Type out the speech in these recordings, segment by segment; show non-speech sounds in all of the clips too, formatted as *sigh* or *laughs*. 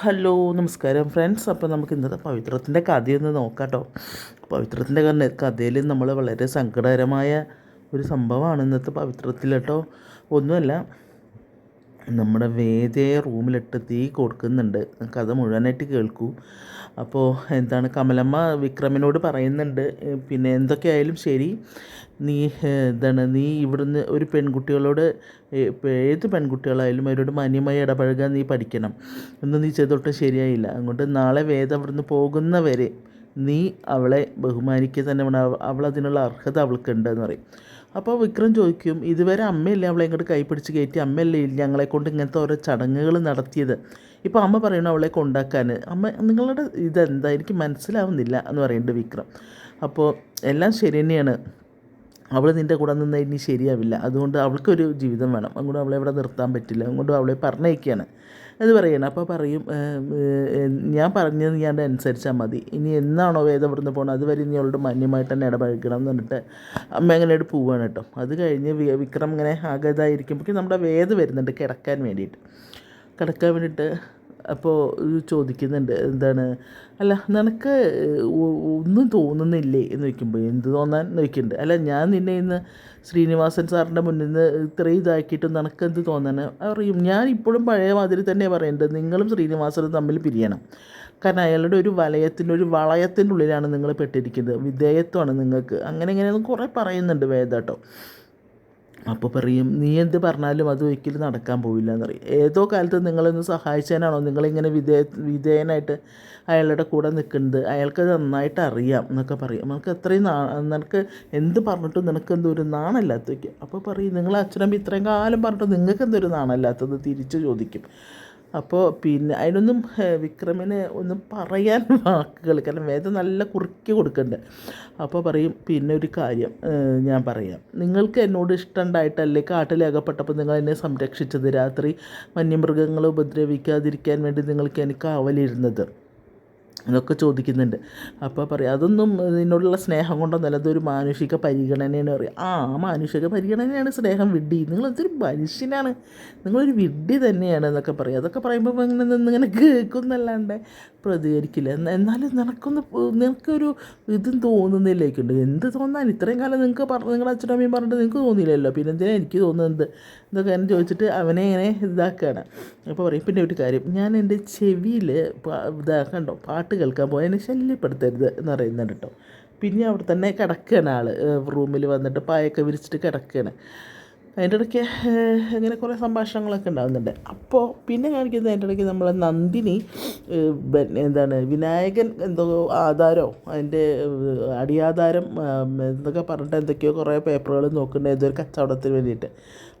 Hello നമസ്കാരം friends. അപ്പോൾ നമുക്ക് ഇന്നത്തെ പവിത്രത്തിന്റെ കഥയൊന്ന് നോക്കാം കേട്ടോ പവിത്രത്തിന്റെ കഥ കഥയിൽ നമ്മൾ വളരെ സങ്കടകരമായ ഒരു സംഭവമാണ് ഇന്നത്തെ പവിത്രത്തിൽ കേട്ടോ. ഒന്നുമല്ല നമ്മുടെ വേദയെ റൂമിലിട്ട് തീ കൊടുക്കുന്നുണ്ട്. കഥ മുഴുവനായിട്ട് കേൾക്കൂ. അപ്പോൾ എന്താണ് കമലമ്മ വിക്രമിനോട് പറയുന്നുണ്ട് പിന്നെ എന്തൊക്കെയായാലും ശരി നീ എന്താണ് നീ ഇവിടുന്ന് ഒരു പെൺകുട്ടികളോട് ഏത് പെൺകുട്ടികളായാലും അവരോട് മാന്യമായി ഇടപഴകാൻ നീ പഠിക്കണം. ഒന്നും നീ ചെയ്തോട്ട് ശരിയായില്ല. അങ്ങോട്ട് നാളെ വേദം അവിടുന്ന് പോകുന്നവരെ നീ അവളെ ബഹുമാനിക്കുക തന്നെ വേണം. അതിനുള്ള അർഹത അവൾക്കുണ്ടെന്ന് പറയും. അപ്പോൾ വിക്രം ചോദിക്കും ഇതുവരെ അമ്മയല്ലേ അവളെ ഇങ്ങോട്ട് കൈപ്പിടിച്ച് കയറ്റി? അമ്മയല്ലേ ഞങ്ങളെ കൊണ്ട് ഇങ്ങനത്തെ ഓരോ ചടങ്ങുകൾ നടത്തിയത്? ഇപ്പോൾ അമ്മ പറയുന്നു അവളെ കൊണ്ടാക്കാൻ അമ്മ നിങ്ങളുടെ ഇതെന്താ? എനിക്ക് മനസ്സിലാവുന്നില്ല എന്ന് പറയുന്നുണ്ട് വിക്രം. അപ്പോൾ എല്ലാം ശരി തന്നെയാണ്. അവൾ നിന്റെ കൂടെ നിന്നാൽ ഇനി ശരിയാവില്ല. അതുകൊണ്ട് അവൾക്കൊരു ജീവിതം വേണം. അതുകൊണ്ട് അവളെ ഇവിടെ നിർത്താൻ പറ്റില്ല. അതുകൊണ്ട് അവളെ പറഞ്ഞയക്കുകയാണ് അത് പറയണം. അപ്പോൾ പറയും ഞാൻ പറഞ്ഞത് ഞാൻ അനുസരിച്ചാൽ മതി. ഇനി എന്നാണോ വേദം ഇവിടുന്ന് പോകണം അതുവരെ നീ അവളോട് മാന്യമായിട്ട് തന്നെ ഇടപഴകണം എന്ന് പറഞ്ഞിട്ട് അമ്മ അങ്ങനെയായിട്ട് പോവുകയാണ് കേട്ടോ. അത് കഴിഞ്ഞ് വിക്രം ഇങ്ങനെ ആഗതായിരിക്കുമ്പോഴേക്കും നമ്മുടെ വേദ വരുന്നുണ്ട് കിടക്കാൻ വേണ്ടിയിട്ട്. കിടക്കാൻ വേണ്ടിയിട്ട് അപ്പോൾ ചോദിക്കുന്നുണ്ട് എന്താണ്? അല്ല നിനക്ക് ഒന്നും തോന്നുന്നില്ലേ? എന്ന് ചോദിക്കുമ്പോൾ എന്ത് തോന്നാൻ? നോക്കിയിട്ടുണ്ട് അല്ല ഞാൻ നിന്നെ ഇന്ന് ശ്രീനിവാസൻ സാറിന്റെ മുന്നിൽ നിന്ന് ഇത്രയും ഇതാക്കിയിട്ട് നിനക്ക് എന്ത് തോന്നാൻ അറിയും ഞാൻ ഇപ്പോഴും പഴയ മാതിരി തന്നെ പറയുന്നുണ്ട് നിങ്ങളും ശ്രീനിവാസനും തമ്മിൽ പിരിയണം. കാരണം അയാളുടെ ഒരു വലയത്തിന്റെ ഒരു വളയത്തിന്റെ ഉള്ളിലാണ് നിങ്ങൾ പെട്ടിരിക്കുന്നത്. വിധേയത്വമാണ് നിങ്ങൾക്ക്. അങ്ങനെ ഇങ്ങനെയൊന്നും കുറേ പറയുന്നുണ്ട് വേദാട്ടോ. അപ്പോൾ പറയും നീ എന്ത് പറഞ്ഞാലും അത് ഒരിക്കലും നടക്കാൻ പോവില്ല എന്ന് പറയും ഏതോ കാലത്ത് നിങ്ങളൊന്ന് സഹായിച്ചതിനാണോ? നിങ്ങളിങ്ങനെ വിധേയ വിധേയനായിട്ട് അയാളുടെ കൂടെ നിൽക്കുന്നത്. അയാൾക്ക് നന്നായിട്ട് അറിയാം എന്നൊക്കെ പറയും. നമുക്ക് എത്രയും നാ നിനക്ക് എന്ത് പറഞ്ഞിട്ടും നിനക്ക് എന്തോ ഒരു നാണമില്ലാത്തതൊക്കെ അപ്പോൾ പറയും നിങ്ങൾ അച്ഛനമ്മ ഇത്രയും കാലം പറഞ്ഞിട്ട് നിങ്ങൾക്ക് എന്തൊരു നാണല്ലാത്തത്? തിരിച്ച് ചോദിക്കും. അപ്പോൾ പിന്നെ അതിനൊന്നും വിക്രമിന് ഒന്നും പറയാൻ *laughs* വാക്കുകൾ കാരണം വേദം നല്ല കുറുക്കി കൊടുക്കുന്നുണ്ട് അപ്പോൾ പറയും പിന്നെ ഒരു കാര്യം ഞാൻ പറയാം. നിങ്ങൾക്ക് എന്നോട് ഇഷ്ടമുണ്ടായിട്ടല്ലേ കാട്ടിൽ അകപ്പെട്ടപ്പോൾ നിങ്ങൾ എന്നെ സംരക്ഷിച്ചത്? രാത്രി വന്യമൃഗങ്ങളെ ഉപദ്രവിക്കാതിരിക്കാൻ വേണ്ടി നിങ്ങൾക്ക് എനിക്ക് കാവലിരുന്നത് എന്നൊക്കെ ചോദിക്കുന്നുണ്ട്. അപ്പോൾ പറയാം അതൊന്നും നിന്നോടുള്ള സ്നേഹം കൊണ്ടൊന്നല്ല അതൊരു മാനുഷിക പരിഗണനയാണ്. പറയും ആ മാനുഷിക പരിഗണനയാണ് സ്നേഹം വിഡ്ഢി. നിങ്ങളെന്തൊരു മനുഷ്യനാണ്. നിങ്ങളൊരു വിഡ്ഡി തന്നെയാണ് എന്നൊക്കെ പറയും. അതൊക്കെ പറയുമ്പോൾ ഇങ്ങനെ നിന്നിങ്ങനെ കേൾക്കുന്നല്ലാണ്ട് പ്രതികരിക്കില്ല. എന്നാലും നിനക്കൊന്ന് നിനക്കൊരു ഇതും തോന്നുന്നില്ലേക്കുണ്ട്. എന്ത് തോന്നാൻ? ഇത്രയും കാലം നിങ്ങൾക്ക് പറഞ്ഞു നിങ്ങളുടെ അച്ഛനമ്മയും പറഞ്ഞിട്ട് നിങ്ങൾക്ക് തോന്നിയില്ലല്ലോ. പിന്നെ എന്തിനാണ് എനിക്ക് തോന്നുന്നത്? എന്നൊക്കെ എന്നെ ചോദിച്ചിട്ട് അവനെ ഇങ്ങനെ ഇതാക്കുകയാണ് അപ്പോൾ പറയും പിന്നെ ഒരു കാര്യം. ഞാൻ എന്റെ ചെവിയിൽ ഇതാക്കണ്ടോ കണ്ടോ പാട്ട് കേൾക്കാൻ പോയി. എന്നെ ശല്യപ്പെടുത്തരുത് എന്ന് പറയുന്നുണ്ട് കേട്ടോ. പിന്നെ അവിടെ തന്നെ കിടക്കുകയാണ് ആൾ റൂമിൽ വന്നിട്ട് പായൊക്കെ വിരിച്ചിട്ട് കിടക്കുകയാണ്. അതിന്റെ ഇടയ്ക്ക് ഇങ്ങനെ കുറേ സംഭാഷണങ്ങളൊക്കെ ഉണ്ടാകുന്നുണ്ട് അപ്പോൾ പിന്നെ കാണിക്കുന്നത് അതിന്റെ ഇടയ്ക്ക് നമ്മളെ നന്ദിനി എന്താണ് വിനായകൻ എന്തോ ആധാരോ അതിന്റെ അടിയാധാരം എന്തൊക്കെ പറഞ്ഞിട്ട് എന്തൊക്കെയോ കുറേ പേപ്പറുകൾ നോക്കുന്നുണ്ട് ഏതൊരു കച്ചവടത്തിന് വേണ്ടിയിട്ട്.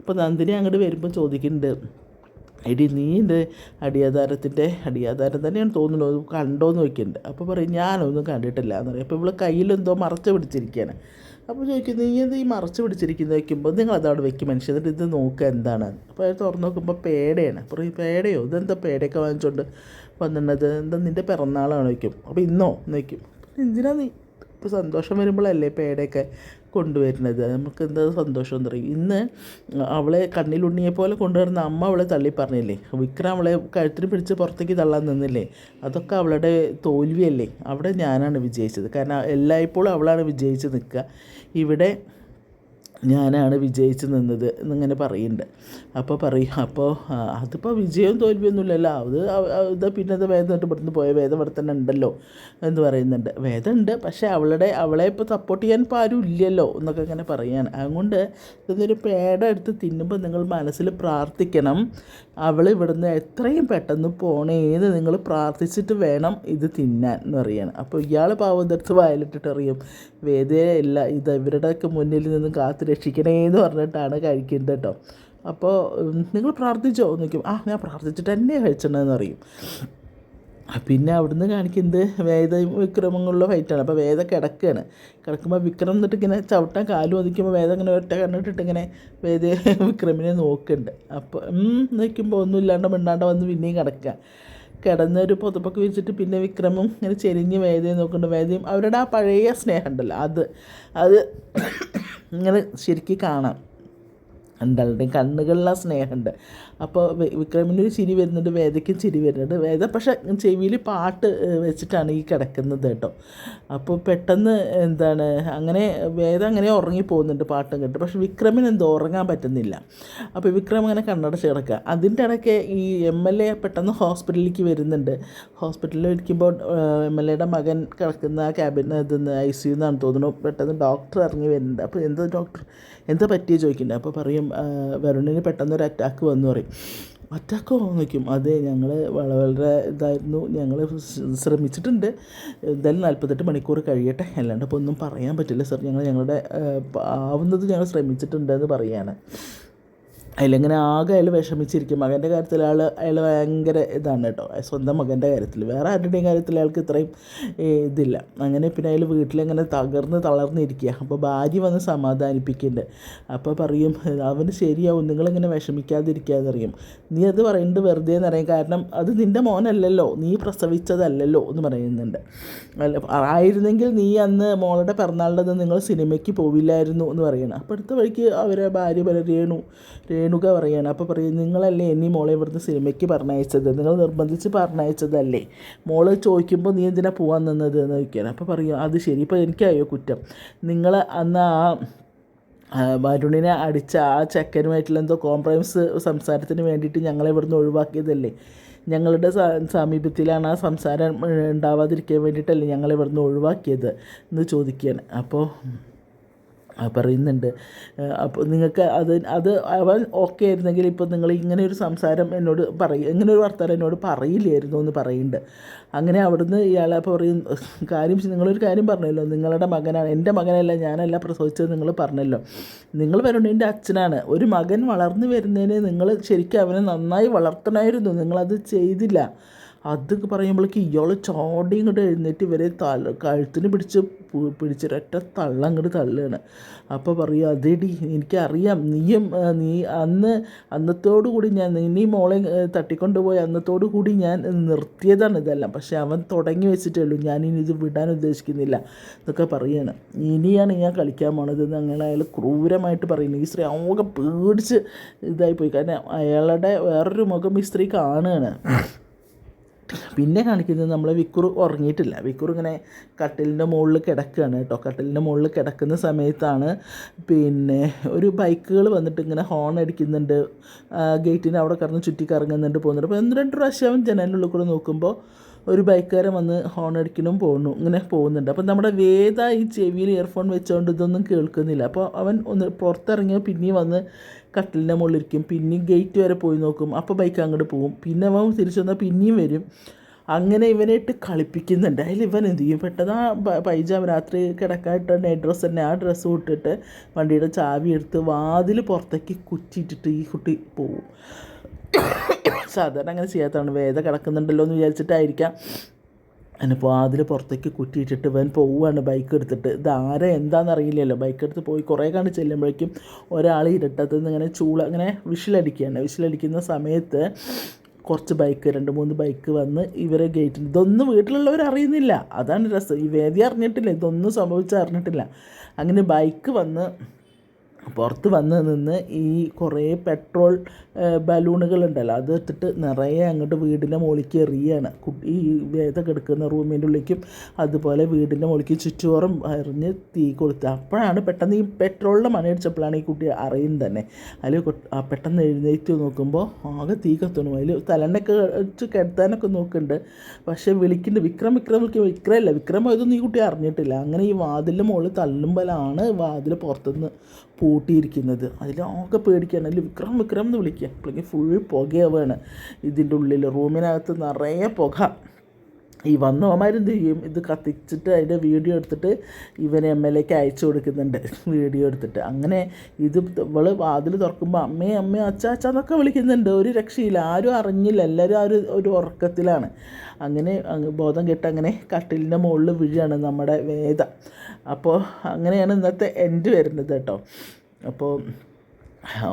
അപ്പോൾ നന്ദിനി അങ്ങോട്ട് വരുമ്പോൾ ചോദിക്കുന്നുണ്ട് എടി നീ എന്റെ അടിയാധാരത്തിന്റെ അടിയാധാരം തന്നെയാണ് തോന്നുന്നത് അത് കണ്ടോന്ന് ചോദിക്കുന്നുണ്ട്. അപ്പോൾ പറയും ഞാനൊന്നും കണ്ടിട്ടില്ല എന്ന് പറയും. അപ്പോൾ ഇവൾ കയ്യിലെന്തോ മറച്ച് പിടിച്ചിരിക്കുകയാണ്. അപ്പോൾ ചോദിക്കും നീ എന്ത് ഈ മറച്ച് പിടിച്ചിരിക്കുന്നത്? വയ്ക്കുമ്പോൾ നിങ്ങൾ അതവിടെ വെക്കും മനുഷ്യൻ ഇത് നോക്കുക എന്താണ്? അപ്പോൾ അത് തുറന്ന് നോക്കുമ്പോൾ പേടയാണ്. അപ്പോൾ ഈ പേടയോ? ഇതെന്താ പേടയൊക്കെ വാങ്ങിച്ചുകൊണ്ട് വന്നിട്ടുള്ളത് എന്താ നിന്റെ പിറന്നാളാണ്? വയ്ക്കും അപ്പോൾ ഇന്നോ? എന്ന് വയ്ക്കും എന്തിനാ നീ? ഇപ്പോൾ സന്തോഷം വരുമ്പോഴല്ലേ പേടയൊക്കെ കൊണ്ടുവരുന്നത്. നമുക്ക് എന്താ സന്തോഷം പറയും. ഇന്ന് അവളെ കണ്ണിലുണ്ണിയെ പോലെ കൊണ്ടുവരുന്ന അമ്മ അവളെ തള്ളി പറഞ്ഞില്ലേ? വിക്രം അവളെ കഴുത്തിന് പിടിച്ച് പുറത്തേക്ക് തള്ളാൻ നിന്നില്ലേ? അതൊക്കെ അവളുടെ തോൽവിയല്ലേ? അവിടെ ഞാനാണ് വിജയിച്ചത്. കാരണം എല്ലായ്പ്പോഴും അവളാണ് വിജയിച്ച് നിൽക്കുക. ഇവിടെ ഞാനാണ് വിജയിച്ച് നിന്നത് എന്നിങ്ങനെ പറയുന്നുണ്ട്. അപ്പോൾ പറയും അപ്പോൾ അതിപ്പോൾ വിജയവും തോൽവിയൊന്നുമില്ലല്ലോ. അത് അത് പിന്നെ അത് വേദം തൊട്ട് ഇവിടുന്ന് പോയ വേദം ഇവിടെ തന്നെ ഉണ്ടല്ലോ എന്ന് പറയുന്നുണ്ട്. വേദം ഉണ്ട് പക്ഷേ അവളുടെ അവളെ ഇപ്പോൾ സപ്പോർട്ട് ചെയ്യാൻ ഇപ്പോൾ ആരും ഇല്ലല്ലോ എന്നൊക്കെ ഇങ്ങനെ പറയാണ് അതുകൊണ്ട് ഇതൊരു പേട എടുത്ത് തിന്നുമ്പോൾ നിങ്ങൾ മനസ്സിൽ പ്രാർത്ഥിക്കണം. അവൾ ഇവിടുന്ന് എത്രയും പെട്ടെന്ന് പോണേന്ന് നിങ്ങൾ പ്രാർത്ഥിച്ചിട്ട് വേണം ഇത് തിന്നാൻ എന്ന് പറയാണ് അപ്പോൾ ഇയാൾ പാവം ഇതെടുത്ത് വയലിട്ടിട്ട് അറിയും വേദനയല്ല ഇത് ഇവരുടെയൊക്കെ മുന്നിൽ നിന്ന് കാത്തു രക്ഷിക്കണേ എന്ന് പറഞ്ഞിട്ടാണ് കഴിക്കുന്നത് കേട്ടോ. അപ്പോൾ നിങ്ങൾ പ്രാർത്ഥിച്ചോ? നിൽക്കും ആ ഞാൻ പ്രാർത്ഥിച്ചിട്ട് തന്നെ കഴിച്ചിട്ടുണ്ടെന്ന് അറിയും പിന്നെ അവിടുന്ന് കാണിക്കുന്നത് വേദ വിക്രമങ്ങളുള്ള ഫൈറ്റാണ് അപ്പോൾ വേദ കിടക്കുകയാണ് കിടക്കുമ്പോൾ വിക്രം എന്നിട്ട് ഇങ്ങനെ ചവിട്ടാൻ കാലു ഒതുക്കുമ്പോൾ വേദ ഇങ്ങനെ ഒറ്റ കണ്ണിട്ടിട്ട് ഇങ്ങനെ വേദ വിക്രമിനെ നോക്കുന്നുണ്ട്. അപ്പോൾ നിൽക്കുമ്പോൾ ഒന്നും ഇല്ലാണ്ട് മിണ്ടാണ്ട് വന്ന് പിന്നെയും കിടക്കുക കിടന്നൊരു പുതപ്പൊക്കെ വിരിച്ചിട്ട് പിന്നെ വിക്രമും ഇങ്ങനെ ചെരിഞ്ഞ് വേദയെ നോക്കുന്നുണ്ട്. വേദയും അവരുടെ ആ പഴയ സ്നേഹം ഉണ്ടല്ലോ അത് അത് ഇങ്ങനെ ശരിക്കും കാണാം. എന്താളുടെയും കണ്ണുകളിൽ ആ സ്നേഹമുണ്ട്. അപ്പോൾ വിക്രമിന്റെ ഒരു ചിരി വരുന്നുണ്ട് വേദയ്ക്കും ചിരി വരുന്നുണ്ട്. വേദ പക്ഷേ ചെവിയിൽ പാട്ട് വെച്ചിട്ടാണ് ഈ കിടക്കുന്നത് കേട്ടോ. അപ്പോൾ പെട്ടെന്ന് എന്താണ് അങ്ങനെ വേദ അങ്ങനെ ഉറങ്ങി പോകുന്നുണ്ട് പാട്ടും കേട്ട്. പക്ഷെ വിക്രമിന് എന്തോ ഉറങ്ങാൻ പറ്റുന്നില്ല. അപ്പോൾ വിക്രം അങ്ങനെ കണ്ണടച്ച് കിടക്കുക. അതിന്റെ ഇടയ്ക്ക് ഈ എം എൽ എ പെട്ടെന്ന് ഹോസ്പിറ്റലിലേക്ക് വരുന്നുണ്ട്. ഹോസ്പിറ്റലിൽ ഇരിക്കുമ്പോൾ എം എൽ എയുടെ മകൻ കിടക്കുന്ന ആ ക്യാബിൻ ഇതെന്ന് ഐ സി എന്നാണ് തോന്നുന്നു. പെട്ടെന്ന് ഡോക്ടർ ഇറങ്ങി വരുന്നുണ്ട്. അപ്പോൾ എന്താ ഡോക്ടർ എന്താ പറ്റിയ ചോദിക്കുന്നുണ്ട്. അപ്പോൾ പറയും "ആ, വരുണിന് പെട്ടെന്ന് ഒരു അറ്റാക്ക് വന്നു പറയും. അറ്റാക്കോ നോക്കും അതെ ഞങ്ങൾ വളരെ ഇതായിരുന്നു. ഞങ്ങൾ ശ്രമിച്ചിട്ടുണ്ട്. എന്തായാലും നാൽപ്പത്തെട്ട് മണിക്കൂർ കഴിയട്ടെ. അല്ലാണ്ട് ഇപ്പോൾ ഒന്നും പറയാൻ പറ്റില്ല സർ. ഞങ്ങൾ ഞങ്ങളുടെ ആവുന്നത് ഞങ്ങൾ ശ്രമിച്ചിട്ടുണ്ട് എന്ന് അതിലിങ്ങനെ ആകെ അയാൾ വിഷമിച്ചിരിക്കും. മകന്റെ കാര്യത്തിൽ അയാൾ അയാൾ ഭയങ്കര ഇതാണ് കേട്ടോ. സ്വന്തം മകന്റെ കാര്യത്തിൽ. വേറെ ആരുടെയും കാര്യത്തിൽ അയാൾക്ക് ഇത്രയും ഇതില്ല. അങ്ങനെ പിന്നെ അയാൾ വീട്ടിലിങ്ങനെ തകർന്ന് തളർന്നിരിക്കുക. അപ്പോൾ ഭാര്യ വന്ന് സമാധാനിപ്പിക്കുന്നുണ്ട്. അപ്പോൾ പറയും അവന് ശരിയാവും. നിങ്ങളിങ്ങനെ വിഷമിക്കാതിരിക്കാതറിയും നീ അത് പറയുന്നത് വെറുതെ എന്ന് പറയും കാരണം അത് നിന്റെ മോനല്ലല്ലോ. നീ പ്രസവിച്ചതല്ലല്ലോ. എന്ന് പറയുന്നുണ്ട്. ആയിരുന്നെങ്കിൽ നീ അന്ന് മോളുടെ പിറന്നാളിന്റെ നിങ്ങൾ സിനിമയ്ക്ക് പോവില്ലായിരുന്നു എന്ന് പറയണം അപ്പോൾ അടുത്ത വഴിക്ക് അവരെ ഭാര്യ പല രേണു രേണുക പറയുകയാണ് അപ്പോൾ പറയും നിങ്ങളല്ലേ എന്നീ മോളെ ഇവിടുന്ന് സിനിമയ്ക്ക് പറഞ്ഞയച്ചത്? നിങ്ങൾ നിർബന്ധിച്ച് പറഞ്ഞയച്ചതല്ലേ? മോൾ ചോദിക്കുമ്പോൾ നീ എന്തിനാ പോകാൻ നിന്നത്? എന്ന് ചോദിക്കുകയാണ്. അപ്പോൾ പറയും അത് ശരി. ഇപ്പോൾ എനിക്കായോ കുറ്റം? നിങ്ങൾ അന്ന് ആ വരുണിനെ അടിച്ച ആ ചെക്കനുമായിട്ടുള്ള എന്തോ കോംപ്രമൈസ് സംസാരത്തിന് വേണ്ടിയിട്ട് ഞങ്ങളെ ഇവിടുന്ന് ഒഴിവാക്കിയതല്ലേ? ഞങ്ങളുടെ സമീപത്തിലാണ് ആ സംസാരം ഉണ്ടാവാതിരിക്കാൻ വേണ്ടിയിട്ടല്ലേ ഞങ്ങളെ ഇവിടുന്ന് ഒഴിവാക്കിയത്? എന്ന് ചോദിക്കുകയാണ്. അപ്പോൾ പറയുന്നുണ്ട്. അപ്പോൾ നിങ്ങൾക്ക് അത് അത് അവൻ ഓക്കെ ആയിരുന്നെങ്കിൽ ഇപ്പോൾ നിങ്ങൾ ഇങ്ങനെ ഒരു സംസാരം എന്നോട് പറയും ഇങ്ങനെ ഒരു വർത്തമാനം എന്നോട് പറയില്ലായിരുന്നു എന്ന് പറയുന്നുണ്ട്. അങ്ങനെ അവിടുന്ന് ഇയാളെ പറയും കാര്യം നിങ്ങളൊരു കാര്യം പറഞ്ഞല്ലോ നിങ്ങളുടെ മകനാണ് എന്റെ മകനല്ല ഞാനല്ല പ്രസവിച്ചത് നിങ്ങൾ പറഞ്ഞല്ലോ. നിങ്ങൾ വരുണേന്റെ അച്ഛനാണ്. ഒരു മകൻ വളർന്നു വരുന്നതിന് നിങ്ങൾ ശരിക്കും അവനെ നന്നായി വളർത്തണമായിരുന്നു. നിങ്ങളത് ചെയ്തില്ല. അത് പറയുമ്പോഴേക്ക് ഇയാൾ ചാടി ഇങ്ങോട്ട് എഴുന്നേറ്റ് ഇവരെ തല കഴുത്തിന് പിടിച്ച് പിടിച്ചൊരൊറ്റ തള്ള അങ്ങോട്ട് തള്ളുകയാണ്. അപ്പോൾ പറയുക അതേടി എനിക്കറിയാം നീയും നീ അന്ന് അന്നത്തോടു കൂടി ഞാൻ നീ മോളെ തട്ടിക്കൊണ്ടുപോയി അന്നത്തോടു കൂടി ഞാൻ നിർത്തിയതാണ് ഇതെല്ലാം. പക്ഷേ അവൻ തുടങ്ങി വെച്ചിട്ടേ ഉള്ളൂ ഞാനിനി ഇത് വിടാൻ ഉദ്ദേശിക്കുന്നില്ല എന്നൊക്കെ പറയുകയാണ് ഇനിയാണ് ഞാൻ കളിക്കാൻ പോണത് എന്ന് അങ്ങനെ അയാൾ ക്രൂരമായിട്ട് പറയുന്നത് ഈ സ്ത്രീ ആകെ പേടിച്ച് ഇതായിപ്പോയി. കാരണം അയാളുടെ വേറൊരു മുഖം ഈ സ്ത്രീ കാണുകയാണ്. പിന്നെ കാണിക്കുന്നത് നമ്മൾ വിക്കുറു ഉറങ്ങിയിട്ടില്ല. വിക്കുറു ഇങ്ങനെ കട്ടിലിന്റെ മുകളിൽ കിടക്കുകയാണ് കേട്ടോ. കട്ടിലിന്റെ മുകളിൽ കിടക്കുന്ന സമയത്താണ് പിന്നെ ഒരു ബൈക്കുകൾ വന്നിട്ട് ഇങ്ങനെ ഹോൺ അടിക്കുന്നുണ്ട്. ഗേറ്റിന് അവിടെ കിടന്ന് ചുറ്റി കറങ്ങുന്നുണ്ട് പോകുന്നുണ്ട്. അപ്പോൾ ഒന്ന് രണ്ട് പ്രാവശ്യം അവൻ ജനലിനുള്ളിൽ കൂടെ നോക്കുമ്പോൾ ഒരു ബൈക്കുകാരൻ വന്ന് ഹോൺ അടിക്കണം പോകുന്നു ഇങ്ങനെ പോകുന്നുണ്ട്. അപ്പോൾ നമ്മുടെ വേദ ഈ ചെവിയിൽ ഇയർഫോൺ വെച്ചുകൊണ്ട് ഇതൊന്നും കേൾക്കുന്നില്ല. അപ്പോൾ അവൻ ഒന്ന് പുറത്തിറങ്ങിയ പിന്നെയും വന്ന് കട്ടിലിന്റെ മുകളിലിരിക്കും പിന്നെയും ഗേറ്റ് വരെ പോയി നോക്കും. അപ്പോൾ ബൈക്ക് അങ്ങോട്ട് പോകും. പിന്നെ അവൻ തിരിച്ചു വന്നാൽ പിന്നെയും വരും. അങ്ങനെ ഇവനെ ഇട്ട് കളിപ്പിക്കുന്നുണ്ട്. അതിൽ ഇവൻ എന്ത് ചെയ്യും? പെട്ടെന്ന് ആ പൈജാമ രാത്രി കിടക്കായിട്ട് നൈറ്റ് ഡ്രസ്സ് തന്നെ ആ ഡ്രസ്സ് ഇട്ടിട്ട് വണ്ടിയുടെ ചാവി എടുത്ത് വാതിൽ പുറത്തേക്ക് കുറ്റിയിട്ടിട്ട് ഈ കുട്ടി പോവും. സാധാരണ അങ്ങനെ ചെയ്യാത്തതാണ്. വേദ കിടക്കുന്നുണ്ടല്ലോ എന്ന് വിചാരിച്ചിട്ടായിരിക്കാം. അതിനിപ്പോൾ അതിൽ പുറത്തേക്ക് കുറ്റിയിട്ടിട്ട് ഇവൻ പോവുകയാണ് ബൈക്ക് എടുത്തിട്ട്. ഇത് ആരെ? എന്താണെന്ന് അറിയില്ലല്ലോ. ബൈക്ക് എടുത്ത് പോയി കുറേ കണ്ട് ചെല്ലുമ്പോഴേക്കും ഒരാൾ ഇരട്ടത്ത് നിന്ന് ഇങ്ങനെ ചൂള അങ്ങനെ വിഷിലടിക്കുകയാണ്. വിഷിലടിക്കുന്ന സമയത്ത് കുറച്ച് ബൈക്ക് രണ്ട് മൂന്ന് ബൈക്ക് വന്ന് ഇവരെ ഗേറ്റിൽ ഇതൊന്നും വീട്ടിലുള്ളവർ അറിയുന്നില്ല. അതാണ് രസം. ഈ വേദി അറിഞ്ഞിട്ടില്ല. ഇതൊന്നും സംഭവിച്ച അറിഞ്ഞിട്ടില്ല അങ്ങനെ ബൈക്ക് വന്ന് പുറത്ത് വന്ന് നിന്ന് ഈ കുറേ പെട്രോൾ ബലൂണുകൾ ഉണ്ടല്ലോ അത് എടുത്തിട്ട് നിറയെ അങ്ങോട്ട് വീടിന്റെ മുകളിലേക്ക് എറിയാണ്. ഈ വേദ കിടക്കുന്ന റൂമിന്റെ ഉള്ളിലേക്കും അതുപോലെ വീടിന്റെ മുകളിലേക്ക് ചുറ്റുപുറം എറിഞ്ഞ് തീ കൊടുത്ത് അപ്പോഴാണ് പെട്ടെന്ന് ഈ പെട്രോളിന്റെ മണി അടിച്ചപ്പോഴാണ് ഈ കുട്ടി അറിയുന്നത് തന്നെ. അതിൽ പെട്ടെന്ന് എഴുന്നേറ്റ് നോക്കുമ്പോൾ ആകെ തീ കത്തണു അതിൽ തലണ്ടൊക്കെ വെച്ച് കിടത്താനൊക്കെ നോക്കുന്നുണ്ട്. പക്ഷേ വിളിക്കുന്നുണ്ട് വിക്രം വിക്രം വിളിക്കും വിക്രമല്ല? വിക്രം ഇതൊന്നും ഈ കുട്ടി അറിഞ്ഞിട്ടില്ല. അങ്ങനെ ഈ വാതിലിന്റെ മുകളിൽ തള്ളുമ്പോഴാണ് വാതിൽ പുറത്തുനിന്ന് പൂട്ടിയിരിക്കുന്നത് അതിലാകെ പേടിക്കുകയാണ് അതിൽ വിക്രം വിക്രം എന്ന് വിളിക്കുക. അല്ലെങ്കിൽ ഫുൾ പുകയാവാണ് ഇതിന്റെ ഉള്ളിൽ റൂമിനകത്ത് നിറയെ പുക. ഈ വന്നവന്മാരെന്ത് ചെയ്യും? ഇത് കത്തിച്ചിട്ട് അതിന്റെ വീഡിയോ എടുത്തിട്ട് ഇവൻ എം എൽ എക്ക് അയച്ചു കൊടുക്കുന്നുണ്ട്. വീഡിയോ എടുത്തിട്ട്. അങ്ങനെ ഇത് ഇവൾ വാതിൽ തുറക്കുമ്പോൾ അമ്മേ അമ്മേ അച്ഛ അച്ഛ എന്നൊക്കെ വിളിക്കുന്നുണ്ട്. ഒരു രക്ഷയില്ല. ആരും അറിഞ്ഞില്ല. എല്ലാവരും ആ ഒരു ഒരു ഉറക്കത്തിലാണ്. അങ്ങനെ അങ്ങ് ബോധം കെട്ട് അങ്ങനെ കട്ടിലിന്റെ മുകളിൽ വീഴാണ് നമ്മുടെ വേദ. അപ്പോൾ അങ്ങനെയാണ് ഇന്നത്തെ എൻഡ് വരുന്നത് കേട്ടോ. അപ്പോൾ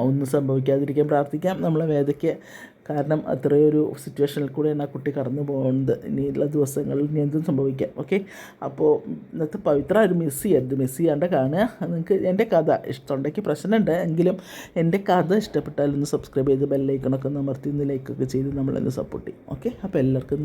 ഒന്നും സംഭവിക്കാതിരിക്കാൻ പ്രാർത്ഥിക്കാം. നമ്മളെ വേദയ്ക്ക് കാരണം അത്രയൊരു സിറ്റുവേഷനിൽ കൂടെയാണ് ആ കുട്ടി കടന്നു പോകുന്നത്. ഇനിയുള്ള ദിവസങ്ങളിൽ ഇനി എന്തും സംഭവിക്കാം. ഓക്കെ അപ്പോൾ ഇന്നത്തെ പവിത്ര ഒരു മിസ് ചെയ്യരുത് മിസ് ചെയ്യാണ്ട് കാണുക. നിങ്ങൾക്ക് എന്റെ കഥ ഇഷ്ടമുണ്ടെങ്കിൽ പ്രശ്നമുണ്ട്. എങ്കിലും എന്റെ കഥ ഇഷ്ടപ്പെട്ടാൽ ഒന്ന് സബ്സ്ക്രൈബ് ചെയ്ത് ബെല്ലൈക്കണൊക്കെ ഒന്ന് അമർത്തി ഒന്ന് ലൈക്കൊക്കെ ചെയ്ത് നമ്മളൊന്ന് സപ്പോർട്ട് ചെയ്യും. ഓക്കെ അപ്പോൾ എല്ലാവർക്കും